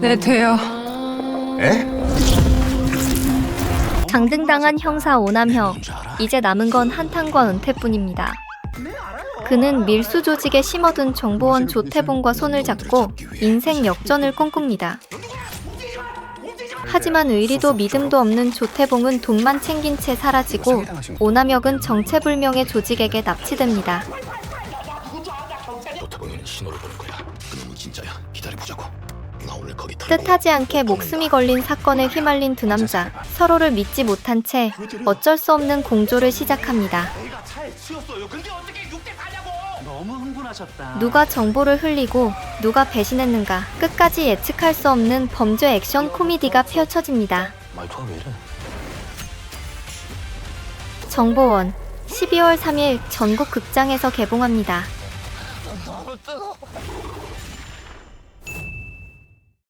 네, 돼요. 에? 장등당한 형사 오남형. 이제 남은 건 한탄과 은퇴뿐입니다. 그는 밀수 조직에 심어둔 정보원 조태봉과 손을 잡고 인생 역전을 꿈꿉니다. 하지만 의리도 믿음도 없는 조태봉은 돈만 챙긴 채 사라지고 오남혁은 정체불명의 조직에게 납치됩니다. 노태봉이는 신호를 보는 거야. 그놈은 진짜야. 기다려보자고. 뜻하지 않게 목숨이 걸린 사건에 휘말린 두 남자 서로를 믿지 못한 채 어쩔 수 없는 공조를 시작합니다. 너무 흥분하셨다. 누가 정보를 흘리고 누가 배신했는가 끝까지 예측할 수 없는 범죄 액션 코미디가 펼쳐집니다. 말투가 왜 이래? 정보원 12월 3일 전국 극장에서 개봉합니다.